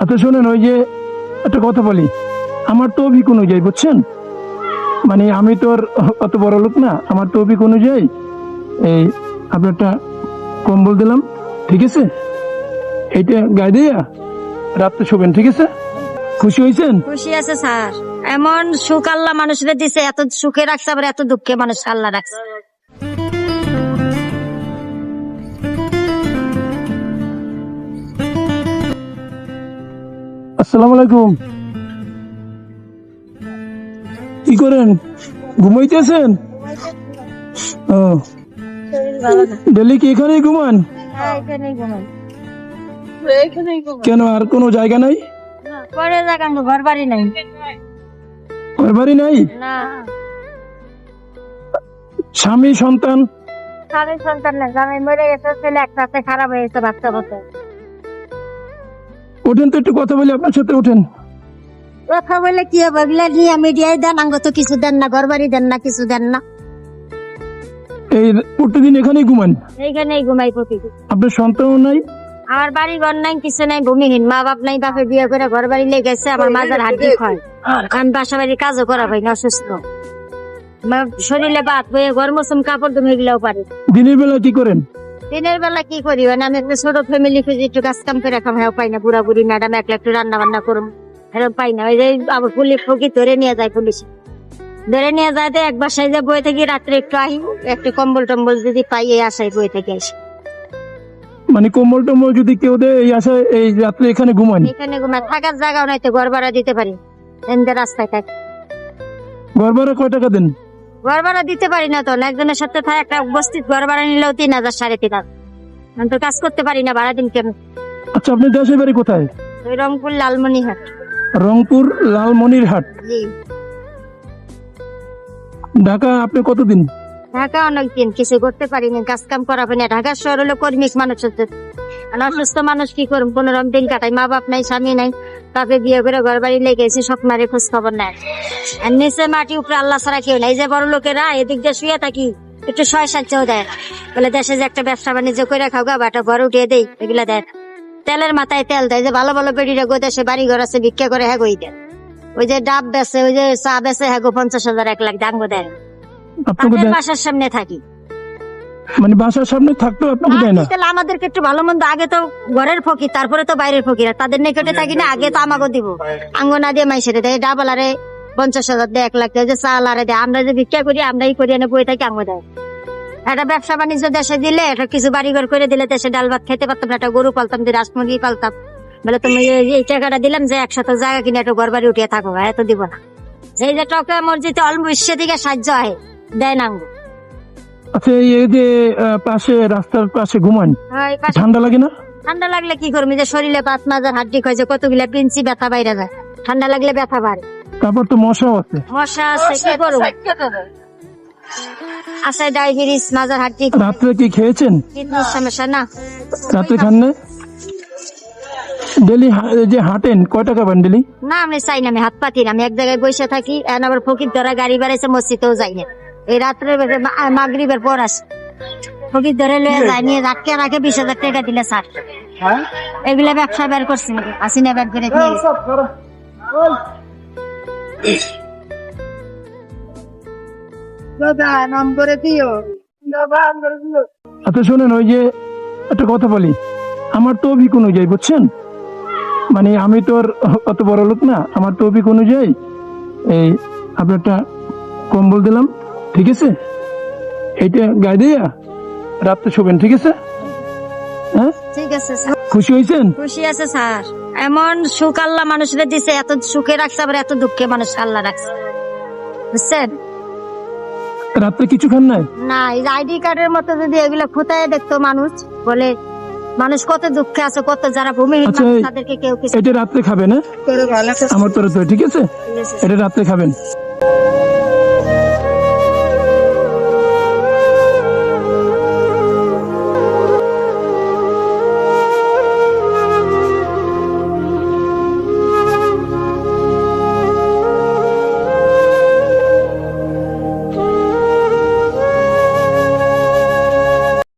আচ্ছা শোনেন, ওই যে একটা কথা বলি। আমার তো অভিক অনুযায়ী, বুঝছেন? মানে আমি তো আর অত বড় লোক না, আমার তো অভিক অনুযায়ী এই আপনারটা কম্বল দিলাম, ঠিক আছে? এইটা গায়ে দিয়া রাত্রে শোবেন, ঠিক আছে? খুশি হয়েছেন? খুশি আছে, স্যার। এমন সুখ আল্লাহ মানুষের দিছে, এত সুখে রাখছে, আবার এত দুঃখে মানুষ আল্লাহ রাখছে। আসসালামু আলাইকুম। কি করেন? ঘুমাইতেছেন? ও। ডেলি কি এখানেই ঘুমান? কেন আর কোনো জায়গা নাই? পরে ঘর বাড়ি নাই। ঘর বাড়ি নাই স্বামী সন্তান? স্বামী সন্তান না স্বামী মরে গেছে ছেলে একটা খারাপ হয়ে গেছে বাচ্চা বাচ্চা ওঠেন তো একটু কথা বলি আপনার সাথে ওঠেন কথা বলে কি হবে? নিয়ে মিডিয়ায় দেন আঙ্গ তো কিছু দেন না ঘর বাড়ি দেন না কিছু দেন না। এই প্রতিদিন এখানেই ঘুমান? এইখানেই ঘুমাই প্রতিদিন। আপনার সন্তানও নাই? আমার বাড়ি ঘর নাই কিছু নাই ভূমিহীন মা বাপ নাই বাপে বিয়ে করে ঘর বাড়ি লেগে গেছে আমার মাজার হাড্ডি হয় আমি বাসা বাড়ি কাজও করা পাই না অসুস্থ। শরীরে বাত বয়ে ঘর মৌসুম কাপড় তুমি এগুলাও পারি। দিনের বেলা কি করেন? দিনের বেলা কি করি মানে আমি একটা ছোট ফ্যামিলি খুঁজি একটু কাজ কাম করে খাম হ্যাঁ পাই না বুড়া বুড়ি ম্যাডাম একলা একটু রান্না বান্না করুম। এরকম পাই না ওই যে আবার পুলিশ ফকি ধরে নিয়ে যায় পুলিশ। ধরে নিয়ে যায় তো এক বাসায় যে বই থেকে রাত্রে একটু আহি একটু কম্বল টম্বল যদি পাই এই আশায় বই থেকে আসি। মানে কম্বল টম্বল যদি কেউ দেয় এই আশায় এই রাত্রে এখানে ঘুমান এখানে ঘুমা থাকার জায়গাও নাই তো ঘর ভাড়া দিতে পারি। এনদের রাস্তায় থাকি। ঘর ভাড়া কয় টাকা দেন? ঘর ভাড়া দিতে পারি না তো একজনের সাথে থাকে একটা উপস্থিত ঘর ভাড়া নিলেও তিন হাজার সাড়ে তিন হাজার। আমি তো কাজ করতে পারি না ভাড়া দিন কেন আচ্ছা আপনি দেশের বাড়ি কোথায়? ওই রংপুর লালমনিহাট রংপুর লালমনিরহাট? জি। ঢাকা আপনি কতদিন? ঢাকা অনেকদিন কিছু করতে পারিনি কাজ কাম করা পারি না। ঢাকা শহর হলো কর্মিক মানুষ আর অসুস্থ মানুষ কি করুন রকম দিন কাটাই মা বাপ নাই স্বামী নাই তাকে বিয়ে করে ঘর বাড়ি লেগে এসে সব মারে খোঁজ খবর নাই আর নিচে মাটি উপরে আল্লাহ ছাড়া কেউ নাই। যে বড় লোকেরা এদিক দিয়ে শুয়ে থাকি একটু ছয় সাতটাও দেয়। বলে দেশে যে একটা ব্যবসা বাণিজ্য করে খাও গা বাটা ঘর উঠিয়ে দেই। এগুলা দেয় তেলের মাথায় তেল দেয়। যে ভালো ভালো বেডিরা গো দেশে বাড়ি ঘর আছে ভিক্ষা করে হ্যাঁ গই দেয় ওই যে ডাব বেচে ওই যে চা বেচে হ্যাঁ গো পঞ্চাশ হাজার এক লাখ দাঙ্গো। দেয়- বাসার সামনে থাকি। মানে বাসার সামনে থাকতেও আপনাকে দেয় না। তাহলে আমাদেরকে একটু ভালো মন্দ আগে তো ঘরের ফকির তারপরে তো বাইরের ফকির। তাদের নিকটে থাকি না আগে তো আমাকে দিব। আঙ্গ না দিয়ে মাইসে দেয় ডাবল আরে পঞ্চাশ হাজার দেয় এক লাখ দেয় যে চাল আরে দেয়। আমরা যে ভিক্ষা করি আমরাই করি এনে বই থাকি আঙ্গ দেয়। একটা ব্যবসা বাণিজ্য দেশে দিলে একটা কিছু বাড়ি ঘর করে দিলে দেশে ডাল ভাত খেতে পারতাম একটা গরু পালতাম যে রাস মুরগি পালতাম। বলে তুমি এই- টাকাটা দিলাম যে একসাথে জায়গা কিনে একটা ঘর বাড়ি উঠিয়ে থাকো এত দিব না। সেই যে টকা মসজিদে অল্প বিশ্ব দিকে সাহায্য হয় দেয় না আঙ্গ আচ্ছা এই যে পাশে রাস্তার পাশে ঘুমান ঠান্ডা লাগে না? ঠান্ডা লাগলে কি করবি? যে শরীরে পাঁচ মাজার হাড্ডি খাইছে কতগুলা পিঞ্চি ব্যথা বাইরে যায়। ঠান্ডা লাগলে ব্যথা বাড়ে। তারপর তো মশাও আছে। মশা আছে কি করব? ডায়াবেটিস মাজার হাড্ডি রাত্রে কি খেয়েছেন? কিডনির সমস্যা না। রাত্রে খান না ডেলি যে হাঁটেন কয় টাকা পান ডেলি? না আমি চাই না আমি হাত পাতি না আমি এক জায়গায় বসে থাকি এখন আবার ফকির ধরা গাড়ি বাড়াইছে মসজিদেও যাই না। এই রাত্রে মাগরিবের পর আসে ফকির ধরে লয়ে যায় নিয়ে রাখতে রাখে বিশ হাজার টাকা দিলে স্যার। এগুলা ব্যবসা বের করছি নাকি? আসিনা বের করে দিয়ে আচ্ছা শোনেন ওই যে একটা কথা বলি। আমার তো অভিক অনুযায়ী বুঝছেন? মানে আমি তোর অত বড় লোক না। আমার তো অভিক অনুযায়ী এই আপনারটা কম্বল দিলাম। ঠিক আছে? এইটা গায়ে দিয়া রাত্রে শোবেন ঠিক আছে? হ্যাঁ? ঠিক আছে খুশি হয়েছেন? খুশি আছে স্যার। এমন সুখ আল্লাহ মানুষের দিছে এত সুখে রাখছে আবার এত দুঃখে মানুষ আল্লাহ রাখছে। বুঝছেন? রাত্রে কিছু খান নাই? না এই আইডি কার্ডের মতো যদি এগুলো খুঁতায় দেখতো মানুষ বলে মানুষ কত দুঃখে আছে কত যারা ভূমিহীন আচ্ছা, তাদেরকে কেউ কিছু এটা রাত্রে খাবে না আমার তরফ ঠিক আছে? ঠিক আছে। এটা রাত্রে খাবেন।